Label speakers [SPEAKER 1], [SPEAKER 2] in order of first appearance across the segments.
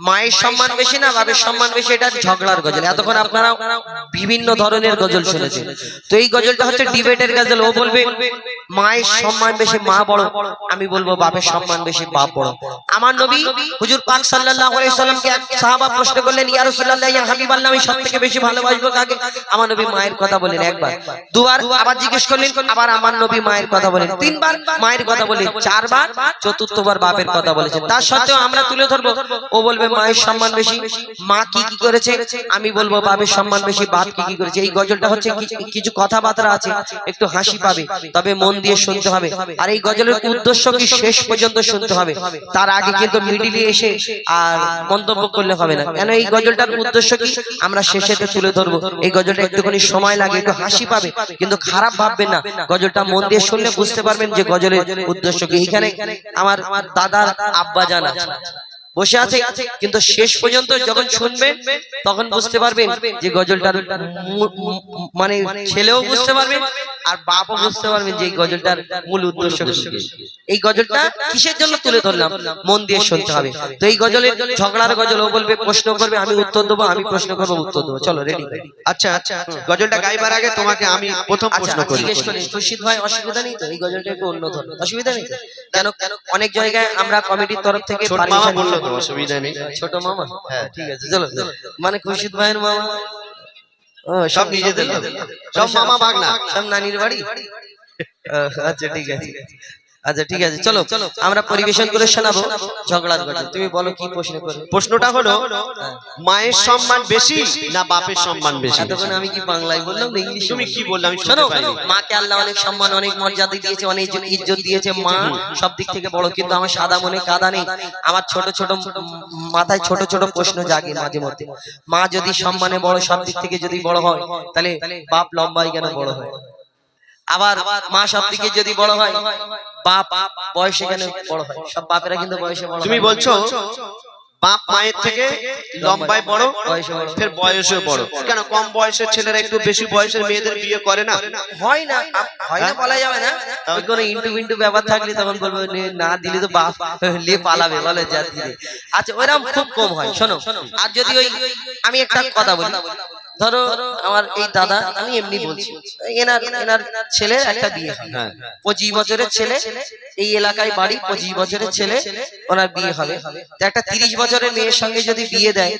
[SPEAKER 1] মায়ের সম্মান বেশি না বাবের সম্মান বেশি এটা ঝগড়ার গজল। এতক্ষণ আপনারা বিভিন্ন ধরনের গজল শুনেছেন। তো এই গজলটা হচ্ছে ডিবেটের গজল ও বলবে মায়ের সম্মান বেশি মা বড়, আমি বলব বাপের সম্মান বেশি বাপ বড়। আমার নবী হুজুর পাক সাল্লাল্লাহু আলাইহি সাল্লামকে সাহাবা প্রশ্ন করলেন, ইয়া রাসূলুল্লাহ, ইয়া হাবিবাল্লাহ, আমি সবথেকে বেশি ভালোবাসবো কাকে? আমার নবী মায়ের কথা বলেন একবার। দুবার আবার জিজ্ঞেস করলেন, আবার আমার নবী মায়ের কথা বলেন তিনবার মায়ের কথা বলেন চারবার, চতুর্থবার বাপের কথা বলেছেন। তার সত্ত্বেও আমরা তুলে ধরবো, ও বলবে, মায়ের সম্মান বেশি, মা কি কি করেছে? আমি বলব, বাপের সম্মান বেশি, বাপ কি কি করেছে? এই গজলটা হচ্ছে কিছু কথাবার্তা আছে, একটু হাসি পাবে। তবে মন দিয়ে শুনতে হবে। আর এই গজলের উদ্দেশ্য কি শেষ পর্যন্ত শুনতে হবে? তার আগে কিন্তু মিডিলে এসে আর মন্তব্য করলে হবে না। কেন এই গজলটার উদ্দেশ্য কি? আমরা শেষেতে তুলে ধরবো। এই গজলটা একটুখানি সময় লাগে একটু হাসি পাবে। কিন্তু খারাপ ভাববেন না। গজলটা মন দিয়ে শুনলে বুঝতে পারবেন যে গজলের উদ্দেশ্য কি। এখানে আমার দাদার আব্বা জানা। বসে আছে কিন্তু শেষ পর্যন্ত যখন শুনবেন তখন বুঝতে পারবেন যে গজলটার মানে ছেলেও বুঝতে পারবেন আর বাপও বুঝতে পারবেন যে এই গজলটার মূল উদ্দেশ্য এই গজলটা কিসের জন্য তুলে ধরলাম? মন দিয়ে শুনতে হবে। তো এই গজলের ঝগড়ার গজল ও বলবে প্রশ্ন করবে আমি উত্তর দেবো আমি প্রশ্ন করব উত্তর দেবো। চলো রেডি
[SPEAKER 2] আচ্ছা আচ্ছা গজলটা গাইবার আগে তোমাকে আমি প্রথম
[SPEAKER 1] আচ্ছা
[SPEAKER 2] প্রশ্ন করি।
[SPEAKER 1] জিজ্ঞেস করি ভাই অসুবিধা নেই তো? এই গজলটা একটু অন্য ধরনের। অসুবিধা নেই কেন কেন অনেক জায়গায় আমরা কমিটির তরফ থেকে
[SPEAKER 2] ছোট মামা বলল তো অসুবিধা নেই।
[SPEAKER 1] ছোট মামা? হ্যাঁ ঠিক আছে চলো। মানে খুরশিদ ভাইয়ের মামা?
[SPEAKER 2] সব নিজেদের সব মামা ভাগনা
[SPEAKER 1] সব নানির বাড়ি? আচ্ছা ঠিক আছে। আচ্ছা ঠিক আছে চলো আমরা পরিবেশন করে শোনাবো ঝগড়ার গজল তুমি বলো কি প্রশ্ন করবে
[SPEAKER 2] প্রশ্নটা হলো মায়ের সম্মান বেশি না বাপের সম্মান বেশি?
[SPEAKER 1] এতক্ষণ আমি কি বাংলায় বললাম? ইংলিশ
[SPEAKER 2] তুমি কি বললে আমি
[SPEAKER 1] শোনো মাকে আল্লাহ অনেক সম্মান অনেক মর্যাদা দিয়েছে অনেক ইজ্জত- ইজ্জত দিয়েছে। মা সব দিক থেকে বড় কিন্তু আমার সাদা মনে কাদা নেই। আমার ছোট ছোট মাথায় ছোট ছোট প্রশ্ন জাগে মাঝে মধ্যে। মা যদি সম্মানে বড় সব দিক থেকে যদি বড় হয় তাহলে বাপ লম্বাই কেন বড় হয়? আবার মা সব দিকে যদি বড় হয় বাপ বয়সে কেন বড় হয়? সব বাপেরা কিন্তু বয়সে বড়
[SPEAKER 2] তুমি বলছো বাপ মায়ের থেকে লম্বায় বড়। ফের বয়সে বড়। কেন কম বয়সের ছেলেরা একটু বেশি বয়সের মেয়েদের বিয়ে করে না?
[SPEAKER 1] হয় না হয় না বলা যাবে না। কোনো ইন্টু বিন্টু ব্যাপার থাকলে তখন বলব না দিলে তো বাপ লে পালাবে বলে যা দিলে। আচ্ছা ওইরকম খুব কম হয় শোনো। আর যদি ওই আমি একটা কথা বলি। ধরো আমার এই দাদা আমি এমনি বলছি এনার এনার ছেলে একটা বিয়ে হয়
[SPEAKER 2] হ্যাঁ
[SPEAKER 1] পঁচিশ বছরের ছেলে এই এলাকায় বাড়ি পঁচিশ বছরের ছেলে ওনার বিয়ে হবে। একটা তিরিশ বছরের মেয়ের সঙ্গে যদি বিয়ে দেয়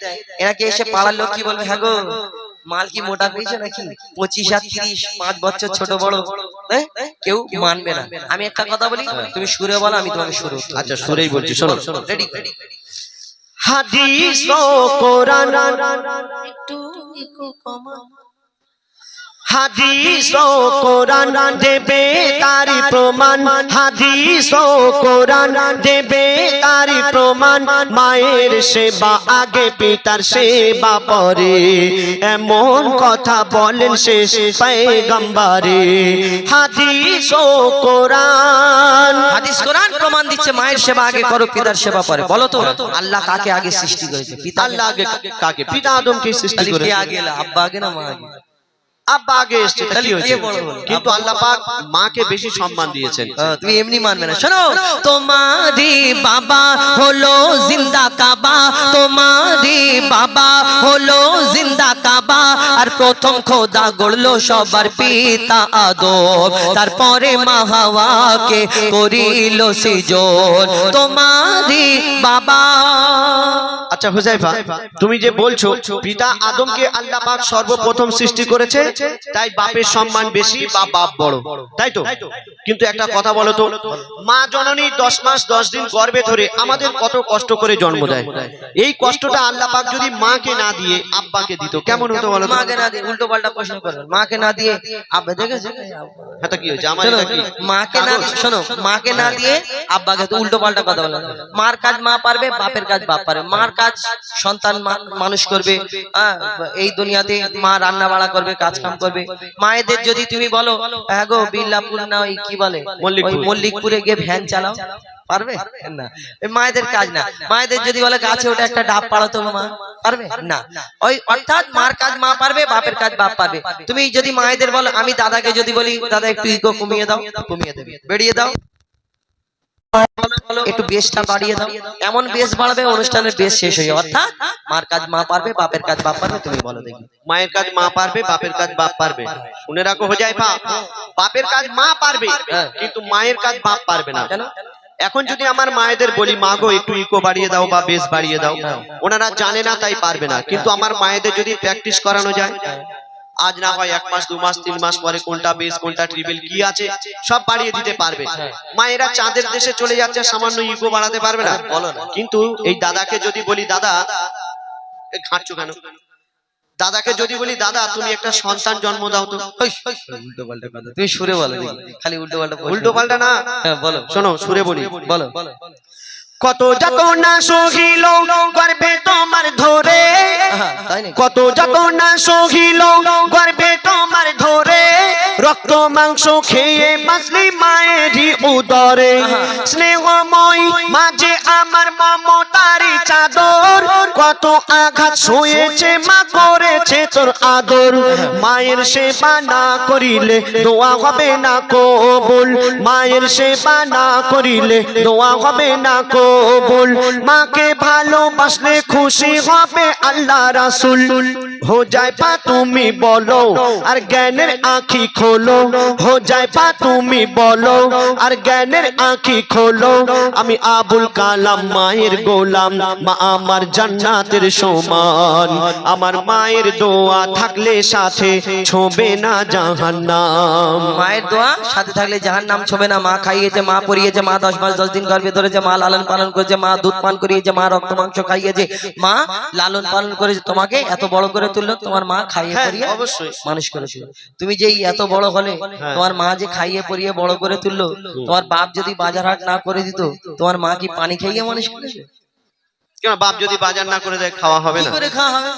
[SPEAKER 1] এনাকে এসে পাড়ার লোক কি বলবে হ্যাঁ গো মাল কি মোটা পেয়েছ নাকি? পঁচিশ আর তিরিশ পাঁচ বছর ছোট বড়। হ্যাঁ? কেউ মানবে না। আমি একটা কথা বলি তুমি সুরে বলো আমি তোমাকে সুরে
[SPEAKER 2] আচ্ছা সুরেই বলছি শোনো
[SPEAKER 1] রেডি
[SPEAKER 2] হাদিস ও কোরআন
[SPEAKER 1] একটু কমা।
[SPEAKER 2] হাদিস ও কোরআন দেবে তারি প্রমাণ। হাদিস ও কোরআন দেবে তারি প্রমাণ। মায়ের সেবা আগে পিতার সেবা পরে। এমন কথা বলেন শেষ পেগম্বরে হাদিস ও কোরআন।
[SPEAKER 1] হাদিস কোরআন প্রমাণ দিচ্ছে মায়ের সেবা আগে করো পিতার সেবা পরে। বলো তো আল্লাহ কাকে আগে সৃষ্টি করেছে? পিতা
[SPEAKER 2] আল্লাহ আগে কাকে? পিতা আদমকে সৃষ্টি করেছে?
[SPEAKER 1] আগে আব্বা আগে না মা আগে?
[SPEAKER 2] আব্বা আগে এসছে তাহলে হয়েছে।
[SPEAKER 1] কে
[SPEAKER 2] কিন্তু আল্লাহ পাক মাকে বেশি সম্মান দিয়েছেন।
[SPEAKER 1] তুমি এমনি মানবে না। শোনো তোমারি বাবা হলো জিন্দা কাবা তোমারি বাবা হলো জিন্দা কাবা আর প্রথম খোদা গড়লো সবার পিতা আদম তারপরে মা হাওয়াকে করিল সৃজন। তোমারি বাবা।
[SPEAKER 2] আচ্ছা হুজাইফা তুমি যে বলছো পিতা আদমকে আল্লাহ পাক সর্বপ্রথম সৃষ্টি করেছে তাই বাপের সম্মান বেশি বা বাপ বড়। তাই তো? কিন্তু একটা কথা বলো তো মা জননী দশ মাস দশ দিন গর্ভে ধরে আমাদের কত কষ্ট করে জন্ম দেয়। এই কষ্টটা আল্লাহ পাক যদি মাকে না দিয়ে আব্বাকে দিত কেমন হতো বলো
[SPEAKER 1] মাকে না দিয়ে উল্টো পাল্টা প্রশ্ন করবেন মাকে না দিয়ে আব্বা দেখেছ?
[SPEAKER 2] হ্যাঁ, তা কি হয়েছে? আমার এটা কি?
[SPEAKER 1] মাকে না শোনো মাকে না দিয়ে আব্বাকে তো উল্টো পাল্টা কথা বলে মার কাজ মা পারবে বাপের কাজ বাপ পারবে। মার কাজ সন্তান মানুষ করবে এই দুনিয়াতে মা রান্না বাড়া করবে কাজ কাম করবে। মায়েদের যদি তুমি বলো হ্যাঁ গো বিল্লাপুর না ওই কি বলে? ওই মল্লিকপুরে। গিয়ে ভ্যান চালাও। পারবে? না। মায়েদের কাজ না। মায়েদের যদি বলে গাছে ওটা একটা ডাব পাড়াতো মা। পারবে? না। ওই অর্থাৎ মার কাজ মা পারবে বাপের কাজ বাপ পারবে। তুমি যদি মায়েদের বলো আমি দাদাকে যদি বলি দাদা একটু ইগো কমিয়ে দাও কমিয়ে দেবে। বেরিয়ে দাও। একটু বেশটা বাড়িয়ে দাও। এমন বেশ বাড়বে অনুষ্ঠানের বেশ শেষ হয়ে অর্থাৎ মার কাজ মা পারবে বাপের কাজ বাপ পারবে তুমি বলো দেখি।
[SPEAKER 2] মায়ের কাজ মা পারবে বাপের কাজ বাপ পারবে। শুনে রাখো হয়ে পা বাপের কাজ মা পারবে। কিন্তু মায়ের কাজ বাপ পারবে না।
[SPEAKER 1] কেন?
[SPEAKER 2] এখন যদি আমার মায়েদের বলি মা গো একটু ইকো বাড়িয়ে দাও বা বেশ বাড়িয়ে দাও। ওনারা জানে না তাই পারবে না। কিন্তু আমার মায়েদের যদি প্র্যাকটিস করানো যায় আজ না হয় এক মাস দু মাস তিন মাস পরে কোনটা বেস কোনটা ট্রিপল কি আছে সব বাড়িয়ে দিতে পারবে। মায়েরা চাঁদের দেশে চলে যাচ্ছে সামান্য ইকো বাড়াতে পারবে না?
[SPEAKER 1] বলো না।
[SPEAKER 2] কিন্তু এই দাদাকে যদি বলি দাদা ঘাঁটছো কেন? দাদাকে যদি বলি দাদা তুমি একটা সন্তান জন্ম দাও তো।
[SPEAKER 1] উল্টো পাল্টা কথা। তুমি সুরে বলো খালি উল্টো পাল্টা
[SPEAKER 2] উল্টো পাল্টা না।
[SPEAKER 1] হ্যাঁ বলো।
[SPEAKER 2] শোনো সুরে বলি।
[SPEAKER 1] বলো।
[SPEAKER 2] কত যত না সহিল গর্বে তোমার ধরে কত যত না সহিল গর্বে তোমার ধরে রক্ত মাংস খেয়ে বাঁচলি মায়েরই উদরে। স্নেহময় মাঝে আমার মমতারি চাদর, কত আঘাত শুয়েছে মা, করেছে তোর আদর। মায়ের সেবা না করিলে দোয়া হবে না কবুল। মায়ের সেবা না করিলে দোয়া হবে না কবুল। মাকে ভালোবাসলে খুশি হবে আল্লাহ রাসূল। হো যায় পা তুমি বলো, আর জ্ঞানের আঁখি খোলো। হো যায় পা তুমি বলো, আর জ্ঞানের আঁখি খোলো। আমি আবুল কালাম মায়ের গোলাম মা আমার জান্নাতের সমান। আমার মায়ের দোয়া থাকলে সাথে ছোবে না জাহান্নাম।
[SPEAKER 1] মায়ের দোয়া সাথে থাকলে যাহার নাম ছবে না। মা খাইয়েছে মা পরিয়েছে মা দশ মাস দশ দিন গর্ভে ধরেছে মা লালন পালন করেছে মা দুধ পান করিয়েছে মা রক্ত মাংস খাইয়েছে। মা লালন পালন করেছে। তোমাকে এত বড় করে তুললো তোমার মা খাইয়ে
[SPEAKER 2] হ্যাঁ,
[SPEAKER 1] পরিয়ে
[SPEAKER 2] অবশ্যই।
[SPEAKER 1] মানুষ করেছিল। তুমি যেই এত বড় হলে
[SPEAKER 2] হ্যাঁ।
[SPEAKER 1] তোমার মা যে খাইয়ে পরিয়ে বড় করে তুললো তোমার বাপ যদি বাজার হাট না করে দিত তোমার মা কি পানি খাইয়ে মানুষ করেছে
[SPEAKER 2] কেন বাপ যদি বাজার না করে দেয় খাওয়া হবে না।
[SPEAKER 1] করে খাওয়া হবে?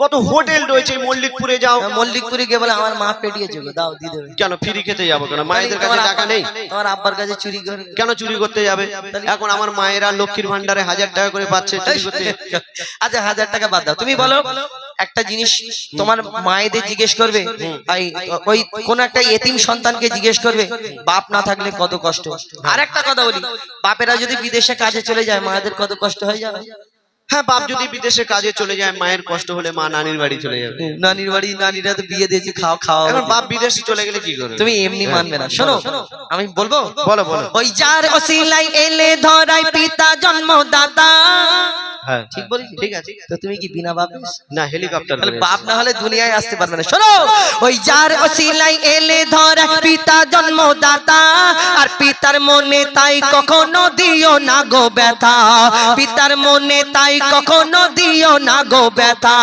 [SPEAKER 2] কত হোটেল রয়েছে মল্লিকপুরে যাও।
[SPEAKER 1] মল্লিকপুরে গিয়ে বলে আমার মা পেটিয়েছে দাও দিয়ে দেবে।
[SPEAKER 2] কেন ফ্রি খেতে যাব কেন? মায়েদের কাছে টাকা নেই?
[SPEAKER 1] তোমার আব্বার কাছে চুরি করে
[SPEAKER 2] কেন চুরি করতে যাবে? এখন আমার মায়েরা লক্ষ্মীর ভান্ডারে হাজার টাকা করে পাচ্ছে
[SPEAKER 1] আচ্ছা হাজার টাকা বাদ দাও। তুমি বলো। একটা জিনিস তোমার মায়েদের জিজ্ঞেস করবে ওই কোন একটা এতিম সন্তানকে জিজ্ঞেস করবে বাপ না থাকলে কত কষ্ট? আর একটা কথা বলি বাপেরা যদি বিদেশে কাজে চলে যায় মায়েদের কত কষ্ট হয়ে যাবে
[SPEAKER 2] হ্যাঁ বাপ যদি বিদেশে কাজে চলে যায় মায়ের কষ্ট হলে মা নানির বাড়ি চলে যাবে।
[SPEAKER 1] নানির বাড়ি নানিরা তো বিয়ে দিয়েছে খাওয়া খাওয়া
[SPEAKER 2] এখন বাপ বিদেশে চলে গেলে কি করবে?
[SPEAKER 1] তুমি এমনি মানবে না। শোনো আমি বলব?
[SPEAKER 2] বলো বলো।
[SPEAKER 1] ওই যার অসিলাই এলে ধরাই পিতা জন্মদাতা।
[SPEAKER 2] হ্যাঁ
[SPEAKER 1] ঠিক বলেছি
[SPEAKER 2] ঠিক আছে
[SPEAKER 1] তো তুমি কি বিনা বাপে?
[SPEAKER 2] না হেলিকপ্টার
[SPEAKER 1] তাহলে বাপ না হলে দুনিয়ায় আসতে পারবে না। শোনো ওই যার অসিলাই এলে ধরা পিতা জন্মদাতা। আর পিতার মনে তাই কখনো দিও না গো ব্যথা। পিতার মনে তাই কখনো দিও না গো ব্যথা।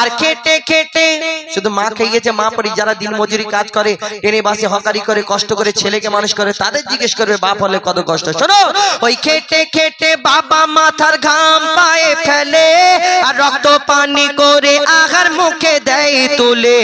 [SPEAKER 1] আর খেটে খেটে শুধু মা খেয়েছে মা পরি যারা দিন মজুরি কাজ করে এনে বাসে হকারি করে কষ্ট করে ছেলেকে মানুষ করে তাদের জিজ্ঞেস করবে বাপ হলে কত কষ্ট। শোনো ওই খেটে খেটে বাবা মাথার ঘাম পায়ে। ফেলে। আর রক্ত পানি করে আহার মুখে দেয় তুলে।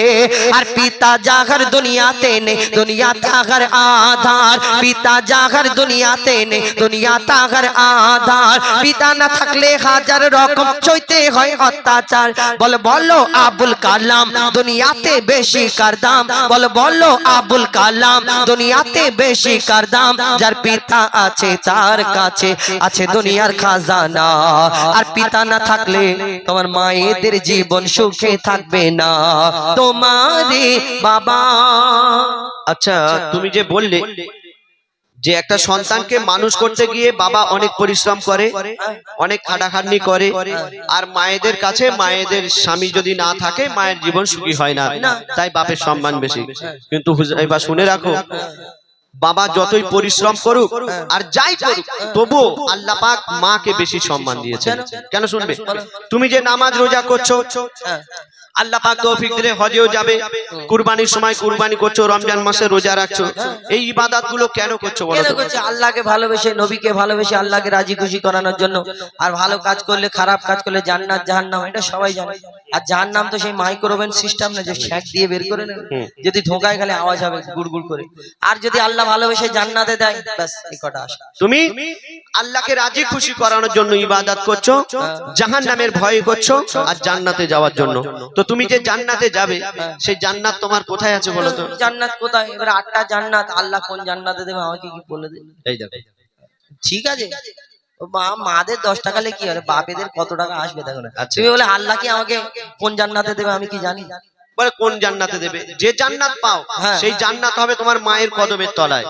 [SPEAKER 1] আর পিতা জাগার দুনিয়াতে নেই, দুনিয়া তাগার আধার। পিতা জাগার দুনিয়াতে নেই, দুনিয়া তাগার আধার। পিতা না থাকলে হাজার রকম সইতে হয় অত্যাচার। বল, বলো আবুল কালাম, দুনিয়াতে বেশি কার দাম? বল, বলো আবুল কালাম, দুনিয়াতে বেশি কার দাম? যার পিতা আছে তার কাছে আছে দুনিয়ার খাজানা। আর পিতা না থাকলে তোমার মায়েদের জীবন সুখে থাকবে না। তোমারে বাবা।
[SPEAKER 2] আচ্ছা তুমি যে বললে যে একটা সন্তানকে মানুষ করতে গিয়ে বাবা অনেক পরিশ্রম করে অনেক খাটাখাটনি করে আর মায়েদের কাছে মায়েদের স্বামী যদি না থাকে মায়ের জীবন সুখী হয় না। তাই বাপের সম্মান বেশি। কিন্তু এবার শুনে রাখো বাবা যতই পরিশ্রম করুক আর যাই করুক তবুও আল্লাহ পাক মাকে বেশি সম্মান দিয়েছেন। কেন শুনবে? তুমি যে নামাজ রোজা করছ আল্লাহ পাক তৌফিক দিলে হজেও যাবে। কুরবানির সময় কুরবানি করছ রমজান মাসে রোজা রাখছো। এই ইবাদতগুলো কেন করছ বলো
[SPEAKER 1] কেন
[SPEAKER 2] তো?
[SPEAKER 1] আল্লাহকে ভালোবেসে নবীকে ভালোবেসে আল্লাহকে রাজি খুশি করানোর জন্য। আর ভালো কাজ করলে খারাপ কাজ করলে জান্নাত জাহান্নাম এটা সবাই জানে। আর জাহান্নাম তো সেই মাইক্রোওভেন সিস্টেম না যে শ্যাক দিয়ে বের করে নেবে। যদি ধোকায় গেলে আওয়াজ হবে গুড়গুড় করে। আর যদি আল্লাহ ভালোবেসে জান্নাতে দেয় ব্যাস এই কটা আসে।
[SPEAKER 2] তুমি আল্লাহকে রাজি খুশি করানোর জন্য ইবাদত করছ জাহান নামের ভয় করছ আর জান্নাতে যাওয়ার জন্য। তো তুমি যে জান্নাতে যাবে সেই জান্নাত তোমার কোথায় আছে বলো তো?
[SPEAKER 1] জান্নাত কোথায়? এবার আটটা জান্নাত আল্লাহ কোন জান্নাতে দেবে আমাকে কি বলে দেবে
[SPEAKER 2] এই দেখো।
[SPEAKER 1] ঠিক আছে? মা মাদের দশ টাকা হলে কি হবে? বাপেদের কত টাকা আসবে দেখো না।
[SPEAKER 2] আচ্ছা।
[SPEAKER 1] তুমি বলে আল্লাহ কি আমাকে কোন জান্নাতে দেবে আমি কি জানি?
[SPEAKER 2] বলে কোন জান্নাতে দেবে? যে জান্নাত পাও
[SPEAKER 1] হ্যাঁ।
[SPEAKER 2] সেই জান্নাত হবে তোমার মায়ের কদমের তলায়।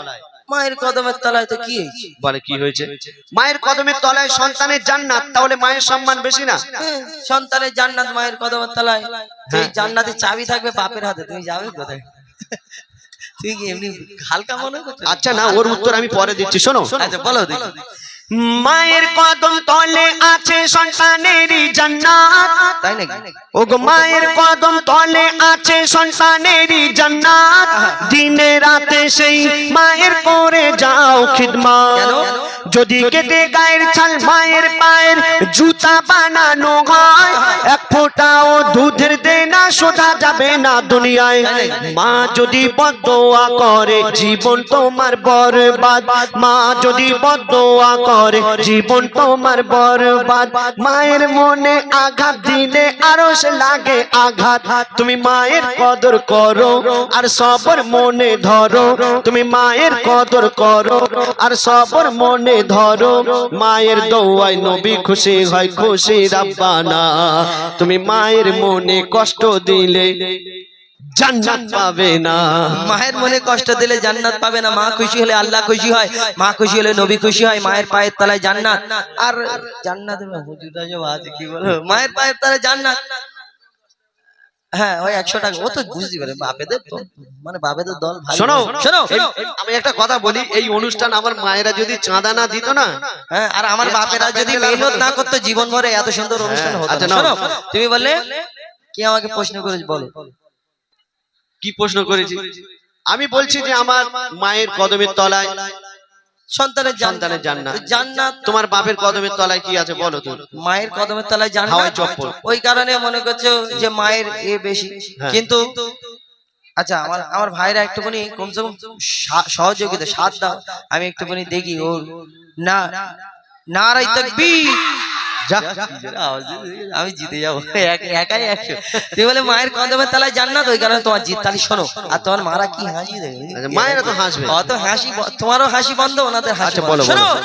[SPEAKER 1] মায়ের কদমের তলায় তো কি
[SPEAKER 2] বলে কি হয়েছে? মায়ের কদমের তলায় সন্তানের জান্নাত তাহলে মায়ের সম্মান বেশি না?
[SPEAKER 1] হ্যাঁ, সন্তানের জান্নাত মায়ের কদমের তলায়।
[SPEAKER 2] হ্যাঁ।
[SPEAKER 1] জান্নাতের চাবি থাকবে বাপের হাতে তুমি যাবে কোথায়? তুই কি এমনি হালকা মনে
[SPEAKER 2] আচ্ছা না ওর উত্তর আমি পরে দিচ্ছি। শোনো
[SPEAKER 1] আচ্ছা বলো দেখি।
[SPEAKER 2] মায়ের কদম তলে আছে সন্তানেরই জান্নাত।
[SPEAKER 1] তাই নাকি?
[SPEAKER 2] ওগো মায়ের কদম তলে আছে সন্তানেরই জান্নাত। দিনে রাতে সেই মায়ের করে যাও খিদমত। যদি কেটে গায়ের ছাল মায়ের পায়ের জুতা বানানো হয় এক ফোঁটাও দুধের দেনা শোধা যাবে না দুনিয়ায়। মা যদি বদোয়া করে জীবন তোমার বরবাদ। মা যদি বদোয়া করে জীবন তোমার বরবাদ। মায়ের মনে আঘাত দিলে আরও লাগে আঘাত। তুমি মায়ের কদর করো আর সবর মনে ধরো। তুমি মায়ের কদর করো আর সবর মনে ধরো। মায়ের দৌয়ায় নবী খুশি হয়, খুশি রাব্বানা। তুমি মায়ের মনে কষ্ট দিলে জান্নাত পাবে না।
[SPEAKER 1] মায়ের মনে কষ্ট দিলে জান্নাত পাবে না। মা খুশি হলে আল্লাহ খুশি হয়। মা খুশি হলে নবী খুশি হয়। মায়ের পায়ের তলায় জান্নাত। আর জান্নাত হুজুররা যে আছে কি বলো? মায়ের পায়ের তলায় জান্নাত। হ্যাঁ ওই একশো টাকা। ও তো বুঝতে পারে। বাপেদের তো মানে বাপেদের দল
[SPEAKER 2] শোনো
[SPEAKER 1] শোনো।
[SPEAKER 2] আমি একটা কথা বলি। এই অনুষ্ঠান আমার মায়েরা যদি চাঁদা না দিত না
[SPEAKER 1] হ্যাঁ আর আমার বাপেরা যদি মেহনত না। করতো জীবন ভরে এত সুন্দর অনুষ্ঠান হতো
[SPEAKER 2] আচ্ছা,
[SPEAKER 1] না।
[SPEAKER 2] নাও।
[SPEAKER 1] তুমি বললে কি আমাকে প্রশ্ন করেছ বলো।
[SPEAKER 2] কি প্রশ্ন করেছি? আমি বলছি যে আমার মায়ের কদমের তলায়।
[SPEAKER 1] সন্তানের
[SPEAKER 2] সন্তানের জান্নাত।
[SPEAKER 1] জান্নাত
[SPEAKER 2] তোমার বাপের কদমের তলায় কি আছে বলো তুমি
[SPEAKER 1] মায়ের কদমের তলায় জান্নাত?
[SPEAKER 2] চপ্পল।
[SPEAKER 1] ওই কারণে মনে করছ যে মায়ের এ বেশি।
[SPEAKER 2] হ্যাঁ।
[SPEAKER 1] কিন্তু আচ্ছা আমার আমার ভাইরা একটুখানি কমসে কম সহযোগিতা সাথ দাও। আমি একটুখানি দেখি ওর না নারাই তাকবীর।
[SPEAKER 2] যা।
[SPEAKER 1] আমি জিতে যাব এক- একাই একশো। তুই বলে মায়ের কদমের তলায় জান্নাত ওই কারণে তোমার জিত তাহলে শোনো। আর তোমার মারা কি হাসি দেবে?
[SPEAKER 2] আচ্ছা, মায়েরা তো হাসবে।
[SPEAKER 1] অত হাসি তোমারও হাসি বন্ধ ওনাদের হাসি
[SPEAKER 2] আচ্ছা, বলো,
[SPEAKER 1] শোনো।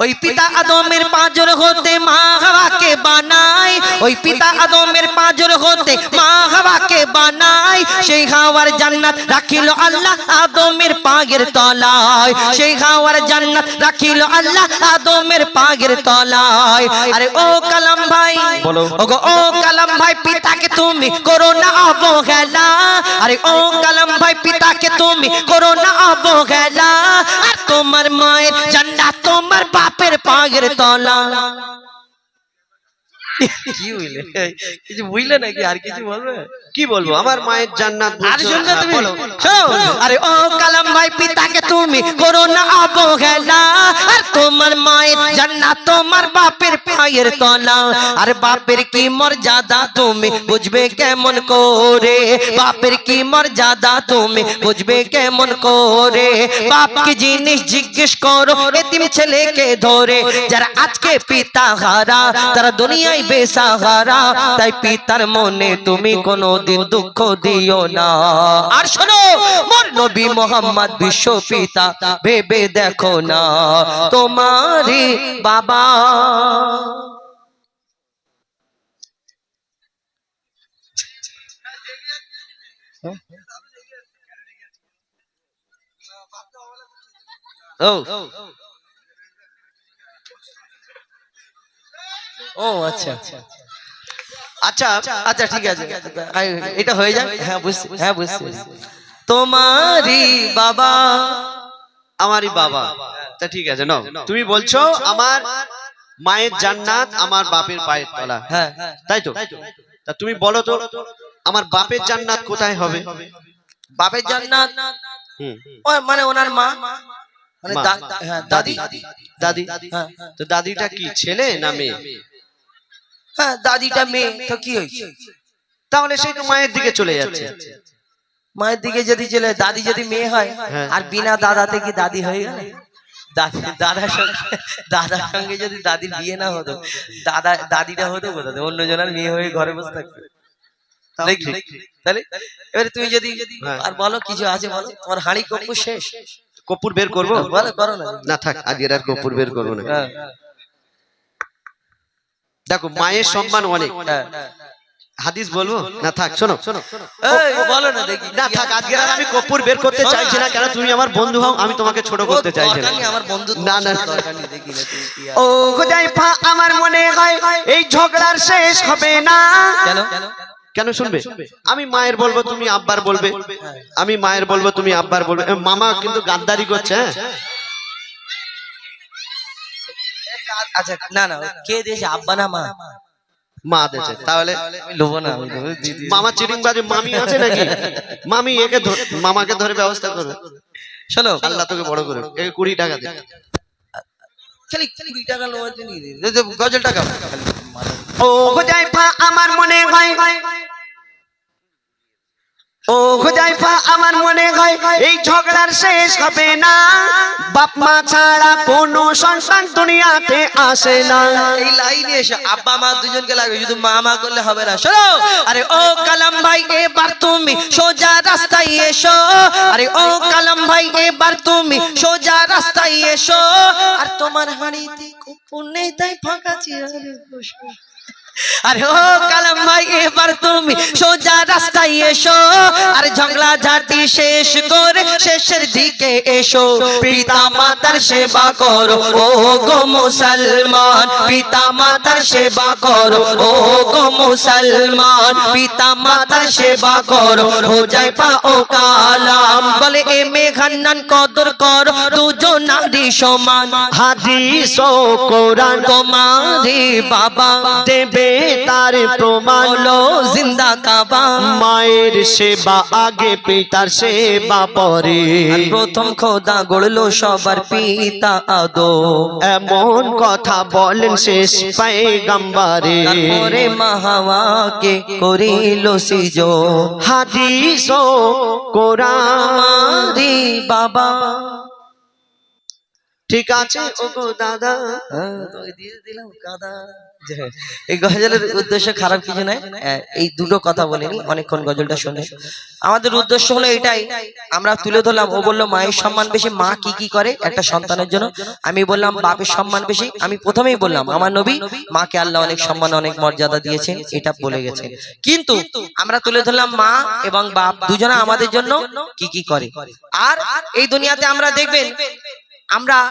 [SPEAKER 1] ওই পিতা আদমের পাঁজর হতে মা হাওয়াকে বানায়। ওই পিতা আদমের পাঁজর হতে মা হাওয়াকে বানায়। সেই হাওয়ার জান্নাত রাখিল আল্লাহ আদমের পাগের তলায়। সেই হাওয়ার জান্নাত রাখিল আল্লাহ আদমের পাগের তলায়। আরে ও কালাম ভাই।
[SPEAKER 2] বলো।
[SPEAKER 1] ওগো ও কালাম ভাই পিতাকে তুমি করো না অবহেলা। আরে ও কালাম ভাই পিতাকে তুমি করো না অবহেলা। আর তোমার মায়ের জান্নাত তোমার বাপের পাগের তলা। কি হইলে? কিছু বুঝলে নাকি? আর কিছু বলবে?
[SPEAKER 2] কি বলব? আমার মায়ের জান্নাত
[SPEAKER 1] আর। শুনবে
[SPEAKER 2] হ্যাঁ,
[SPEAKER 1] তুমি। আরে ও কালাম ভাই পিতাকে তুমি করো না অবহেলা। আর তোমার মায়ের জান্নাত তোমার বাপের পায়ের তলা। আর বাপের কি মর্যাদা তুমি বুঝবে কেমন করে? বাপের কি মর্যাদা তুমি বুঝবে কেমন করে? বাপকে জিনিস জিজ্ঞেস করো এতিম ছেলেকে ধরে। যারা আজকে পিতা হারা তারা দুনিয়ায় বেসাহারা। তাই পিতার মনে তুমি কোনোদিন দুঃখ দিও না। আর শোনো, মোর নবী মোহাম্মদ বিশ্ব পিতা, ভেবে দেখো না, তোমারই বাবা।
[SPEAKER 2] ও।
[SPEAKER 1] ও আচ্ছা
[SPEAKER 2] আচ্ছা।
[SPEAKER 1] আচ্ছা আচ্ছা ঠিক আছে। এটা হয়ে যাবে হ্যাঁ বুঝছি হ্যাঁ বুঝছি। তোমারই বাবা।
[SPEAKER 2] আমারই বাবা। তা ঠিক আছে নাও। তুমি বলছো আমার মায়ের জান্নাত আমার বাপের পায়ের তলা।
[SPEAKER 1] হ্যাঁ
[SPEAKER 2] তাই তো? তা তুমি বলো তো আমার বাপের জান্নাত কোথায় হবে?
[SPEAKER 1] বাপের জান্নাত?
[SPEAKER 2] হুম,
[SPEAKER 1] ও মানে ওনার মা? মানে হ্যাঁ দাদি।
[SPEAKER 2] দাদি।
[SPEAKER 1] হ্যাঁ
[SPEAKER 2] তো দাদিটা কি ছেলে না মেয়ে?
[SPEAKER 1] হ্যাঁ দাদিটা মেয়ে তো কি হয়েছে?
[SPEAKER 2] তাহলে সেই তো মায়ের দিকে চলে যাচ্ছে।
[SPEAKER 1] মায়ের দিকে যদি চলে দাদি যদি মেয়ে হয়
[SPEAKER 2] হ্যাঁ।
[SPEAKER 1] আর বিনা দাদাতে কি দাদি হয়ে গেল? দাদার সঙ্গে দাদার সঙ্গে যদি দাদির বিয়ে না হতো দাদা দাদিটা হতো কোথাতে মেয়ে হয়ে ঘরে বসে থাকতো। তাহলে এবারে তুমি যদি। আর বলো কিছু আছে বলো? তোমার হাঁড়ি শেষ?
[SPEAKER 2] কপুর বের করব?
[SPEAKER 1] বলো করো না।
[SPEAKER 2] থাক আজকের আর কপুর বের করব না। দেখো মায়ের সম্মান অনেক।
[SPEAKER 1] হ্যাঁ।
[SPEAKER 2] হাদিস বলব? না থাক শোনো।
[SPEAKER 1] বলো না দেখি।
[SPEAKER 2] না থাক আজকে আর আমি কপুর বের করতে চাইছি না কেন তুমি আমার বন্ধু হও আমি তোমাকে ছোট করতে চাইছি না।
[SPEAKER 1] আমার বন্ধু
[SPEAKER 2] না, না। ও হুজাইফা আমার মনে হয় এই ঝগড়ার শেষ হবে না।
[SPEAKER 1] কেন?
[SPEAKER 2] কেন শুনবে? আমি মায়ের বলব তুমি আব্বার বলবে। আমি মায়ের বলব তুমি আব্বার বলবে। মামা কিন্তু গাদ্দারি করছে হ্যাঁ?
[SPEAKER 1] আচ্ছা না না কে দিয়েছে? আব্বা না মা?
[SPEAKER 2] তাহলে
[SPEAKER 1] লোবো না
[SPEAKER 2] মামা চিটিং বাজে মামি আছে নাকি? মামি একে ধর- মামাকে ধরে ব্যবস্থা করবে।
[SPEAKER 1] শোনো
[SPEAKER 2] আল্লাহ তোকে বড় করে একে কুড়ি টাকা দে।
[SPEAKER 1] খালি কুড়ি টাকা লোবার গজল টাকা।
[SPEAKER 2] ও আমার মনে হয় ও হুজাইফা, আমার মনে হয় এই ঝগড়ার শেষ হবে না। বাপ ছাড়া কোনো সন্তান দুনিয়াতে আসে না।
[SPEAKER 1] এই লাইনে এসে আব্বা মা দুজনকে লাগবে, শুধু মা মা করলে হবে না। শোনো, আরে ও কালাম ভাই, এবার তুমি সোজা রাস্তায় এসো। আরে ও কালাম ভাই, এবার তুমি সোজা রাস্তায় এসো। আর তোমার হাঁড়িতে নেই, তাই ফাঁকা চেয়ারে আরে ও কালাম ভাই, এবার তুমি সোজা রাস্তায় এসো। আর ঝগড়া ঝাঁটি শেষ করে শেষের দিকে এসো। পিতা মাতার সেবা করো, ও গো মুসলমান। পিতা মাতার সেবা করো, ও গো মুসলমান। পিতা মাতার সেবা করো, হো যায় পা ও কালাম। বলে, এ মেঘান্নান কদর করো দুজন নারী সমান।
[SPEAKER 2] হাদিস ও কোরআন
[SPEAKER 1] তোমারি বাবা
[SPEAKER 2] দেবে তার প্রমাণ
[SPEAKER 1] জিন্দা কাবা।
[SPEAKER 2] মায়ের সেবা আগে পিতার সেবা পরে।
[SPEAKER 1] প্রথম খোদা গড়লো সবার পিতা আদো।
[SPEAKER 2] এমন কথা বলেন শেষ পায়গাম্বারে।
[SPEAKER 1] তারপরে মাহাওয়াকে করিল সিজো।
[SPEAKER 2] হাদিস ও কোরআন
[SPEAKER 1] বাবা।
[SPEAKER 2] ঠিক আছে ও গো দাদা।
[SPEAKER 1] হ্যাঁ, তোকে দিয়ে দিলাম কাদা। এই গজলের উদ্দেশ্য খারাপ কিছু নাই। হ্যাঁ, এই দুটো কথা বলিনি অনেকক্ষণ গজলটা শুনে আমাদের উদ্দেশ্য হলো এটাই আমরা তুলে ধরলাম ও বলল মায়ের সম্মান বেশি মা কি কি করে একটা সন্তানের জন্য? আমি বললাম বাপের সম্মান বেশি। আমি প্রথমেই বললাম আমার নবী মাকে আল্লাহ অনেক সম্মান অনেক মর্যাদা দিয়েছেন। এটা বলে গেছেন কিন্তু আমরা তুলে ধরলাম মা এবং বাপ দুজনা আমাদের জন্য কি কি করে। আর এই দুনিয়াতে আমরা দেখবেন আমরা